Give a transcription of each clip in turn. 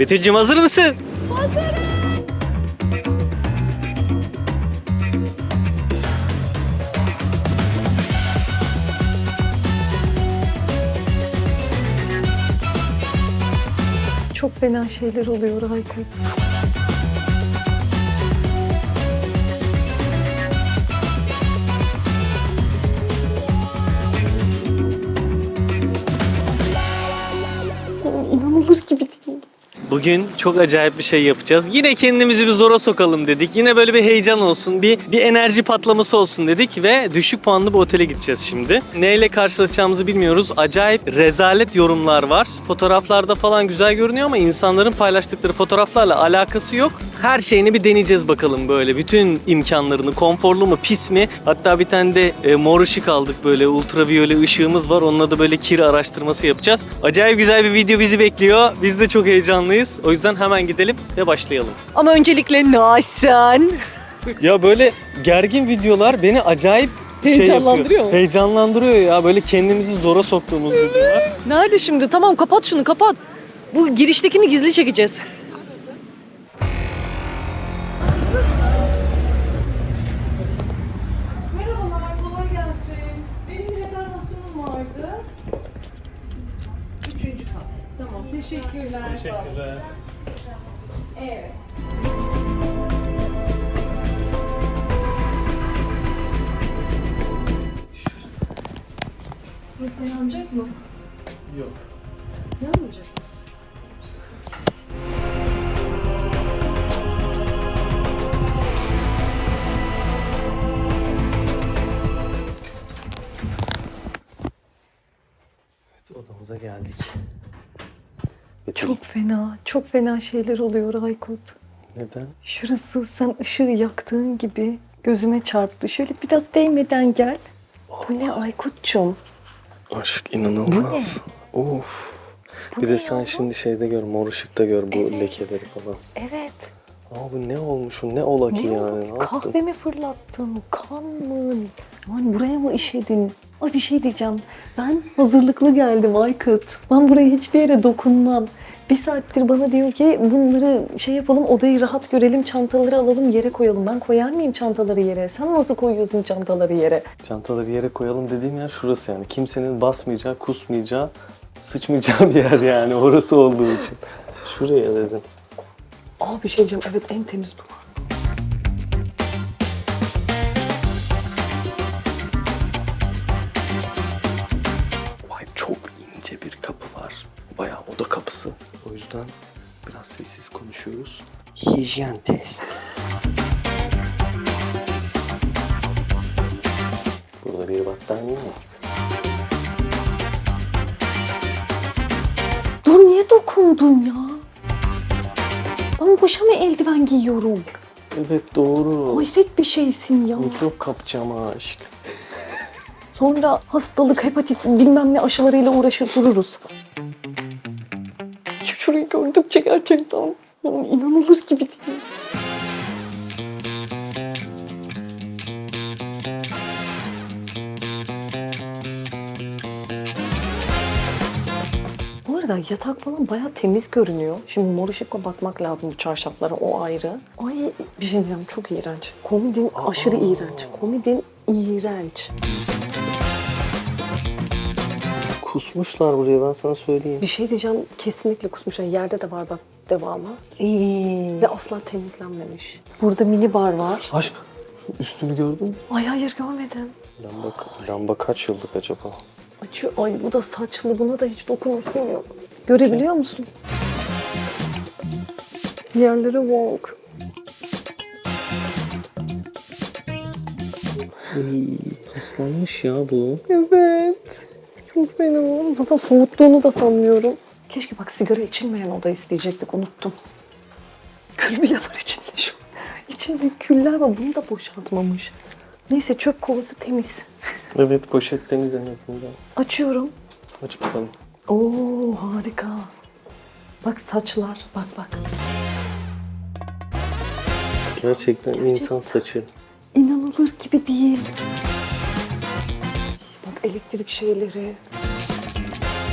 Betül'cüm hazır mısın? Çok fena şeyler oluyor Aykut. Bugün çok acayip bir şey yapacağız. Yine kendimizi bir zora sokalım dedik. Yine böyle bir heyecan olsun, bir bir enerji patlaması olsun dedik ve düşük puanlı bir otele gideceğiz şimdi. Neyle karşılaşacağımızı bilmiyoruz. Acayip rezalet yorumlar var. Fotoğraflarda falan güzel görünüyor ama insanların paylaştıkları fotoğraflarla alakası yok. Her şeyini bir deneyeceğiz bakalım böyle. Bütün imkanlarını, konforlu mu, pis mi? Hatta bir tane de e, mor ışık aldık böyle ultraviyole ışığımız var. Onunla da böyle kir araştırması yapacağız. Acayip güzel bir video bizi bekliyor. Biz de çok heyecanlıyız. O yüzden hemen gidelim ve başlayalım. Ama öncelikle Nasen. Ya böyle gergin videolar beni acayip şey Heyecanlandırıyor yapıyor. mu? Heyecanlandırıyor ya. Böyle kendimizi zora soktuğumuz videolar. Nerede şimdi? Tamam kapat şunu kapat. Bu giriştekini gizli çekeceğiz. teşekkürler. Olun. Evet. Şurası. Burası yanacak mı? Yok. Fena, çok fena şeyler oluyor Aykut. Neden? Şurası sen ışığı yaktığın gibi gözüme çarptı. Şöyle biraz değmeden gel. Bu ne Aykut'cum? Aşk inanılmaz. Of. Bu Bir ne de sen yavrum? şimdi şeyde gör, mor ışıkta gör bu Evet. lekeleri falan. Evet. Aa bu ne olmuş, ne ola ki Ne yani? Ne? Kahve mi fırlattın? Kan mı? Aman buraya mı işedin? Ay bir şey diyeceğim. Ben hazırlıklı geldim Aykut. Ben buraya hiçbir yere dokunmam. Bir saattir bana diyor ki bunları şey yapalım odayı rahat görelim çantaları alalım yere koyalım. Ben koyar mıyım çantaları yere? Sen nasıl koyuyorsun çantaları yere? Çantaları yere koyalım dediğim yer şurası yani. Kimsenin basmayacağı, kusmayacağı, sıçmayacağı bir yer yani orası olduğu için. Şuraya dedim. Aa bir şey diyeceğim. Evet en temiz duvar. Yüzden biraz sessiz konuşuyoruz. Hijyen test. Burada bir battaniye var. Dur niye dokundun ya? Ben boşa mı eldiven giyiyorum? Evet doğru. Hayret bir şeysin ya. Mikrop kapacağım aşk. Sonra hastalık, hepatit bilmem ne aşılarıyla uğraşır dururuz. Gördükçe gerçekten yani inanılır gibi değil. Bu arada yatak falan bayağı temiz görünüyor. Şimdi mor ışıkla bakmak lazım bu çarşaflara o ayrı. Ay bir şey diyeceğim çok iğrenç. Komodin aşırı iğrenç. Komodin iğrenç. Kusmuşlar buraya ben sana söyleyeyim. Bir şey diyeceğim kesinlikle kusmuşlar. Yerde de var bak devamı. Ve asla temizlenmemiş. Burada mini bar var. Aşk üstünü gördün mü? Ay hayır görmedim. Lamba, lamba kaç yıllık acaba? Açıyor. Ay bu da saçlı. Buna da hiç dokunasım yok. Görebiliyor musun? Yerlere walk. Ay, paslanmış ya bu. Evet. Çok fena. Zaten soğuttuğunu da sanmıyorum. Keşke bak sigara içilmeyen oda isteyecektik. Unuttum. Kül bile var içinde şu. İçinde küller var. Bunu da boşaltmamış. Neyse çöp kovası temiz. Evet poşet temiz en azından. Açıyorum. Aç bakalım. Oo harika. Bak saçlar. Bak bak. Gerçekten insan saçı. İnanılır gibi değil. Elektrik şeyleri.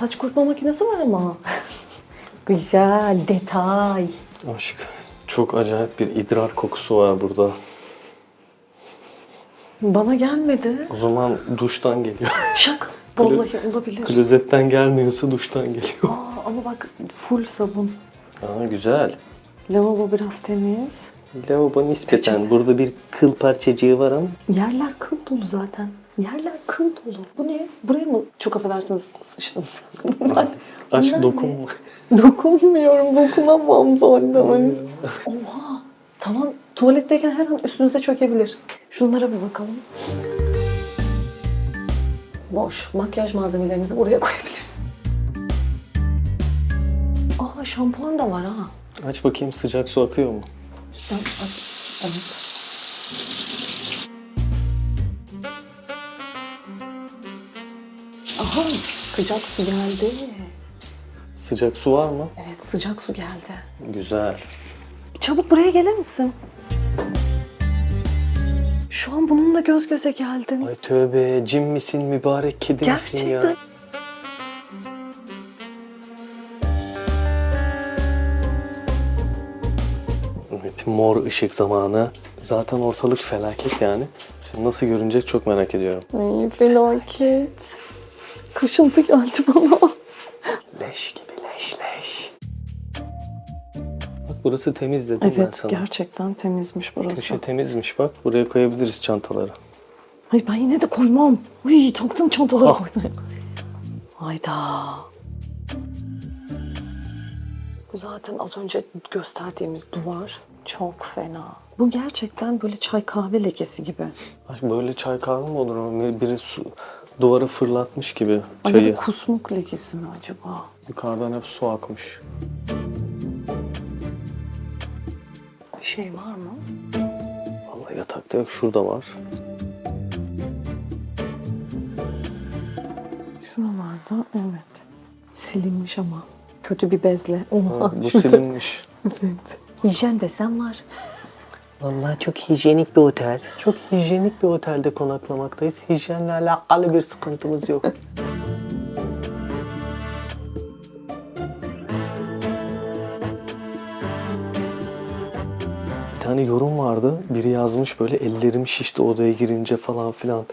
Saç kurutma makinesi var ama. Güzel detay. Aşk. Çok acayip bir idrar kokusu var burada. Bana gelmedi. O zaman duştan geliyor. Şak. Vallahi olabilir. Klozetten gelmiyorsa duştan geliyor. Aa, ama bak full sabun. Aa güzel. Lavabo biraz temiz. Lavabo nispeten. Peçete. Burada bir kıl parçacığı var ama. Yerler kıl dolu zaten. Yerler kıl dolu. Bu ne? Buraya mı? Çok affedersiniz. Ben- Aşk dokunma. Dokunmuyorum. Dokunamam zaten. Oha. Tamam. Tuvaletteyken her an üstünüze çökebilir. Şunlara bir bakalım. Boş. Makyaj malzemelerinizi buraya koyabilirsin. Aa şampuan da var ha. Aç bakayım sıcak su akıyor mu? Evet. Sıcak su geldi. Sıcak su var mı? Evet sıcak su geldi. Güzel. Çabuk buraya gelir misin? Şu an bununla göz göze geldim. Ay tövbe cin misin mübarek kedi misin ya? Gerçekten. Evet mor ışık zamanı. Zaten ortalık felaket yani. Şimdi nasıl görünecek çok merak ediyorum. Ay felaket. Kaşıntı geldi bana. Leş gibi leş leş. Bak burası temiz dedim ben Evet sana. gerçekten temizmiş burası. Köşe temizmiş bak. Buraya koyabiliriz çantaları. Hayır ben yine de koymam. Uy taktım çantaları Ah. koymaya. Hayda. Bu zaten az önce gösterdiğimiz duvar çok fena. Bu gerçekten böyle çay kahve lekesi gibi. Ay böyle çay kahve mi olur? Biri su, duvara fırlatmış gibi çayı. da kusmuk lekesi mi acaba? Yukarıdan hep su akmış. Bir şey var mı? Vallahi yatakta yok. Şurada var. Şuralarda evet. Silinmiş ama. Kötü bir bezle. Oha. Ha, bu şurada- silinmiş. Evet. Hijyen desem var. Vallahi çok hijyenik bir otel. Çok hijyenik bir otelde konaklamaktayız. Hijyenle alakalı bir sıkıntımız yok. Bir tane yorum vardı. Biri yazmış böyle ellerim şişti odaya girince falan filan.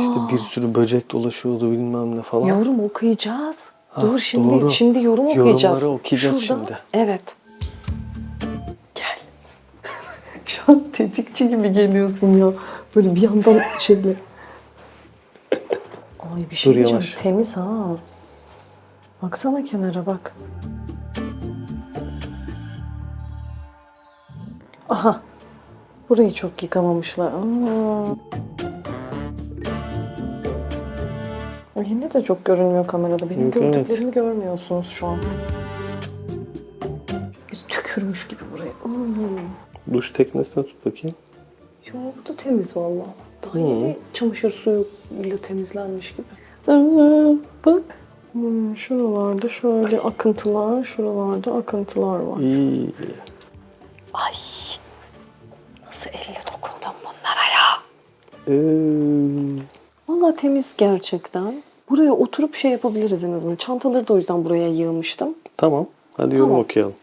İşte bir sürü böcek dolaşıyordu bilmem ne falan. Yorum okuyacağız. Ha, Dur şimdi doğru. şimdi yorum Yorumları okuyacağız. okuyacağız şimdi. Evet. tetikçi gibi geliyorsun ya. Böyle bir yandan şeyle. Ay bir şey Dur, diyeceğim. yavaş. Temiz ha. Baksana kenara bak. Aha. Burayı çok yıkamamışlar. Aa. O Yine de çok görünmüyor kamerada. Benim Yok, evet. gördüklerimi görmüyorsunuz şu an. Bir tükürmüş gibi buraya. Hmm. Duş teknesine tut bakayım. Yok da temiz valla. Daha yeni çamaşır suyuyla temizlenmiş gibi. Bak. Hmm, şuralarda şöyle akıntılar, şuralarda akıntılar var. İyi. Ay. Nasıl elle dokundum bunlara ya? Ee, Valla temiz gerçekten. Buraya oturup şey yapabiliriz en azından. Çantaları da o yüzden buraya yığmıştım. tamam. Hadi yorum Tamam. okuyalım.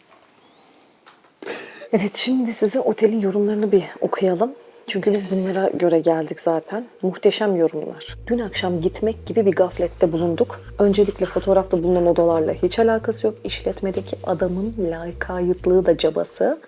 Evet şimdi size otelin yorumlarını bir okuyalım. Çünkü biz bunlara göre geldik zaten. Muhteşem yorumlar. Dün akşam gitmek gibi bir gaflette bulunduk. Öncelikle fotoğrafta bulunan odalarla hiç alakası yok. İşletmedeki adamın layıkayıtlığı da cabası.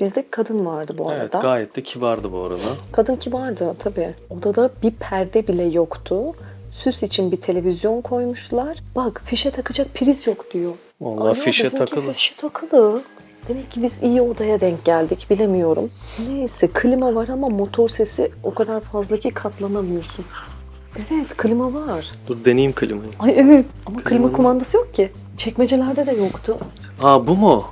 Bizde kadın vardı bu Evet arada. gayet de kibardı bu arada. Kadın kibardı tabii. Odada bir perde bile yoktu. Süs için bir televizyon koymuşlar. Bak fişe takacak priz yok diyor. Vallahi fişe bizimki takılı. Fişe takılı. Demek ki biz iyi odaya denk geldik bilemiyorum. Neyse klima var ama motor sesi o kadar fazla ki katlanamıyorsun. Evet klima var. Dur deneyeyim klimayı. Ay evet ama klima Klimanın- kumandası yok ki. Çekmecelerde de yoktu. Aa bu mu?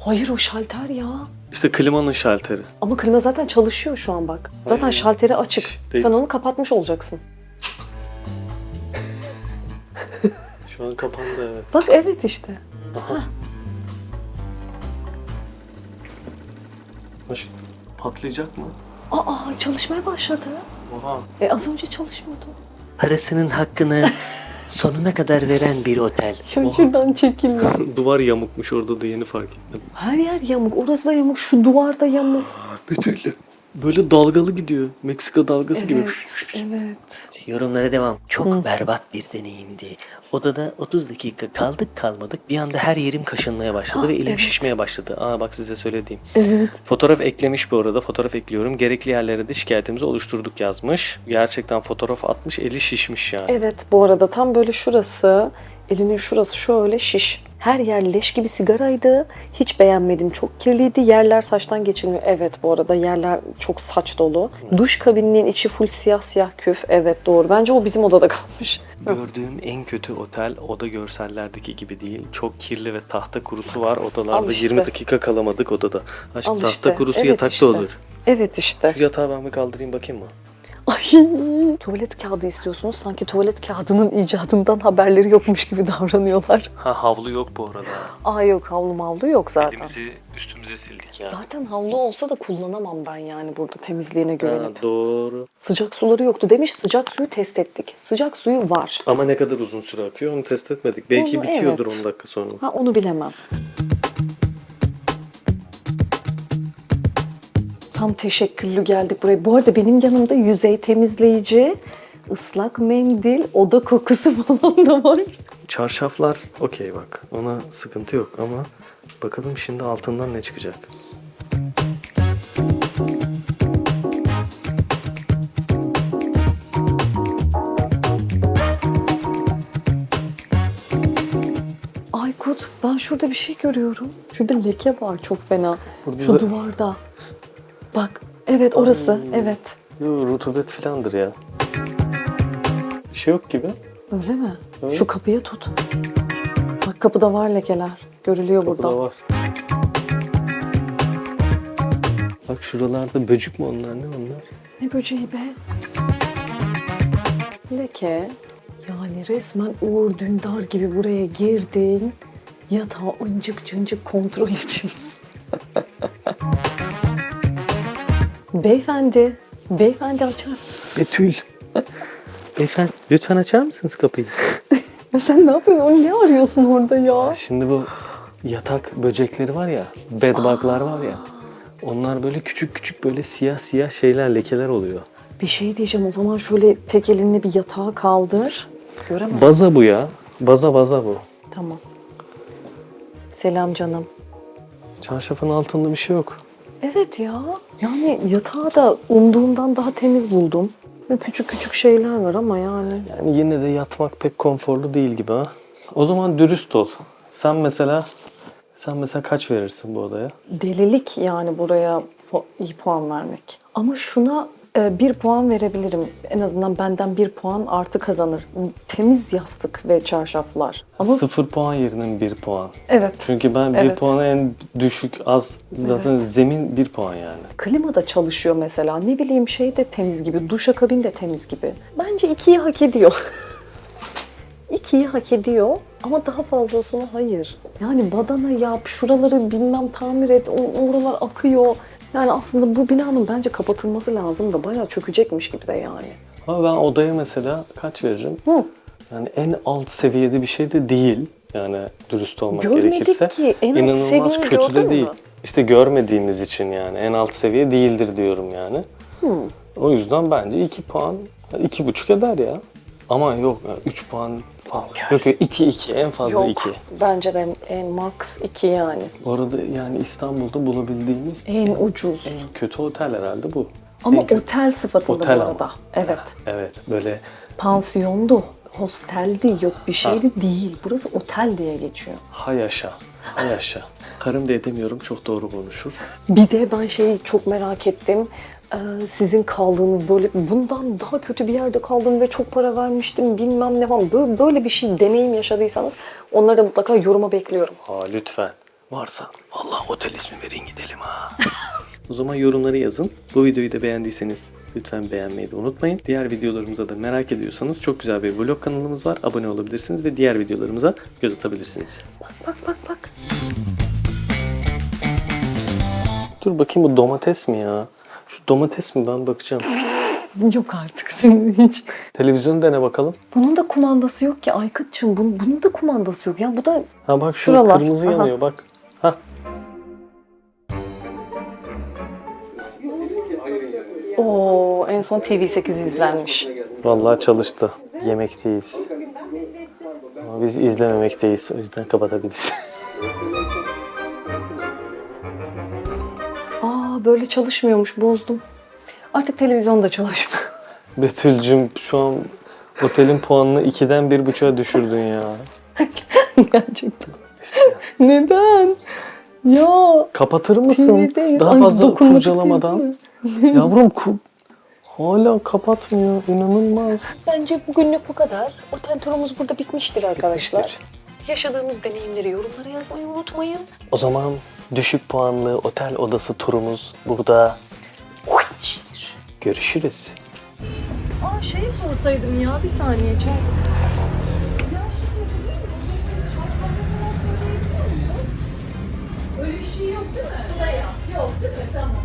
Hayır o şalter ya. İşte klimanın şalteri. Ama klima zaten çalışıyor şu an bak. Zaten Hayır. şalteri açık. Şş, değil. Sen onu kapatmış olacaksın. Şu an kapandı evet. Bak evet işte. Aha. Baş- Patlayacak mı? Aa çalışmaya başladı. Oha. E az önce çalışmıyordu. Parasının hakkını sonuna kadar veren bir otel. Şu şuradan çekilme. Duvar yamukmuş orada da yeni fark ettim. Her yer yamuk. Orası da yamuk. Şu duvar da yamuk. Betül. Böyle dalgalı gidiyor. Meksika dalgası gibi. Evet. Evet. Yorumlara devam. Çok berbat bir deneyimdi. Odada 30 dakika kaldık kalmadık bir anda her yerim kaşınmaya başladı Ah, ve elim evet. şişmeye başladı. Aa bak size söylediğim. Evet. Fotoğraf eklemiş bu arada. Fotoğraf ekliyorum. Gerekli yerlere de şikayetimizi oluşturduk yazmış. Gerçekten fotoğraf atmış. Eli şişmiş yani. Evet bu arada tam böyle şurası, elinin şurası şöyle şiş. Her yer leş gibi sigaraydı. Hiç beğenmedim. Çok kirliydi. Yerler saçtan geçilmiyor. Evet bu arada yerler çok saç dolu. Duş kabininin içi full siyah siyah küf. Evet doğru. Bence o bizim odada kalmış. Gördüğüm en kötü otel oda görsellerdeki gibi değil. Çok kirli ve tahta kurusu var. Odalarda Al işte. 20 dakika kalamadık odada. Aşkım Al tahta işte. kurusu Evet yatakta işte. olur. Evet işte. Şu yatağı ben bir kaldırayım bakayım mı? Ay, tuvalet kağıdı istiyorsunuz. Sanki tuvalet kağıdının icadından haberleri yokmuş gibi davranıyorlar. Ha havlu yok bu arada. Aa yok havlu mavlu yok zaten. Elimizi üstümüze sildik ya. Zaten havlu olsa da kullanamam ben yani burada temizliğine Ha, güvenip. doğru. Sıcak suları yoktu demiş. Sıcak suyu test ettik. Sıcak suyu var. Ama ne kadar uzun süre akıyor onu test etmedik. Belki Onu bitiyordur evet. 10 dakika sonra. Ha onu bilemem. Tam teşekküllü geldik buraya. Bu arada benim yanımda yüzey temizleyici, ıslak mendil, oda kokusu falan da var. Çarşaflar okey bak ona sıkıntı yok ama bakalım şimdi altından ne çıkacak. Aykut ben şurada bir şey görüyorum. Şurada leke var çok fena. Burada Şu da- duvarda. Bak evet orası evet. Yo, rutubet filandır ya. Bir şey yok gibi. Öyle mi? Evet. Şu kapıya tut. Bak kapıda var lekeler. Görülüyor Burada buradan. var. Bak şuralarda böcük mü onlar ne onlar? Ne böceği be? Leke. Yani resmen Uğur Dündar gibi buraya girdin. Yatağı ıncık cıncık kontrol ediyorsun. Beyefendi. Beyefendi açar. Betül. Beyefendi lütfen açar mısınız kapıyı? Ya sen ne yapıyorsun? Ne arıyorsun orada ya? Şimdi bu yatak böcekleri var ya, bedbuglar var ya. Onlar böyle küçük küçük böyle siyah siyah şeyler, lekeler oluyor. Bir şey diyeceğim o zaman şöyle tek elinle bir yatağa kaldır. Göremem. Baza bu ya. Baza baza bu. tamam. Selam canım. Çarşafın altında bir şey yok. Evet ya. Yani yatağı da umduğumdan daha temiz buldum. Küçük küçük şeyler var ama yani. Yani yine de yatmak pek konforlu değil gibi ha. O zaman dürüst ol. Sen mesela sen mesela kaç verirsin bu odaya? Delilik yani buraya pu- iyi puan vermek. Ama şuna bir puan verebilirim. En azından benden bir puan artı kazanır. Temiz yastık ve çarşaflar. Ama Sıfır puan yerine bir puan. evet. Çünkü ben bir Evet. puana en düşük az zaten zemin bir puan yani. Klima da çalışıyor mesela. Ne bileyim şey de temiz gibi. Duşakabin de temiz gibi. Bence ikiyi hak ediyor. ikiyi hak ediyor ama daha fazlasını hayır. Yani badana yap, şuraları bilmem tamir et, o- oralar akıyor. Yani aslında bu binanın bence kapatılması lazım da bayağı çökecekmiş gibi de yani. Ama ben odaya mesela kaç veririm? Hı. Yani en alt seviyede bir şey de değil. Yani dürüst olmak Görmedik gerekirse. ki. En alt İnanılmaz seviyeyi kötü gördün de mü? değil. İşte görmediğimiz için yani en alt seviye değildir diyorum yani. O yüzden bence 2 puan, iki buçuk eder ya. Ama yok 3 puan falan. Yok yok 2 2 en fazla 2. Bence de en max 2 yani. Bu arada yani İstanbul'da bulabildiğimiz En ucuz. en kötü otel herhalde bu. Ama En kötü- otel sıfatında Otel bu ama. arada. Evet. Evet böyle Pansiyondu, hosteldi, yok bir şeydi değil. Burası otel diye geçiyor. hay yaşa, hay yaşa. Karım da edemiyorum çok doğru konuşur. Bir de ben şeyi çok merak ettim. Ee, sizin kaldığınız böyle bundan daha kötü bir yerde kaldım ve çok para vermiştim bilmem ne falan. Böyle, böyle bir şey deneyim yaşadıysanız onları da mutlaka yoruma bekliyorum. Aa lütfen. Varsa Allah otel ismi verin gidelim ha. o zaman yorumları yazın. Bu videoyu da beğendiyseniz lütfen beğenmeyi de unutmayın. Diğer videolarımıza da merak ediyorsanız çok güzel bir vlog kanalımız var. Abone olabilirsiniz ve diğer videolarımıza göz atabilirsiniz. Bak bak bak bak. Dur bakayım bu domates mi ya? Şu domates mi ben bakacağım. Yok artık senin hiç. Televizyonu dene bakalım. Bunun da kumandası yok ki Aykut'cum. Bunun, bunun da kumandası yok. Ya bu da Ha bak şu Şuralar. kırmızı Aha. yanıyor bak. Ha. o en son TV8 izlenmiş. Vallahi çalıştı. Yemekteyiz. Ama biz izlememekteyiz. O yüzden kapatabiliriz. böyle çalışmıyormuş bozdum. Artık televizyon da çalışmıyor. Betül'cüm şu an otelin puanını 2'den 1.5'a düşürdün ya. Gerçekten. Neden? Ya Kapatır mısın? TV'deyiz. Daha Ay, fazla dokunmadık kurcalamadan. Yavrum ku- hala kapatmıyor. İnanılmaz. Bence bugünlük bu kadar. Otel turumuz burada bitmiştir arkadaşlar. Bitmiştir. Yaşadığınız deneyimleri yorumlara yazmayı unutmayın. O zaman düşük puanlı otel odası turumuz burada bitmiştir. Görüşürüz. Aa şeyi sorsaydım ya bir saniye çay. Öyle bir şey yok değil mi? Buraya. Yok değil mi? Tamam.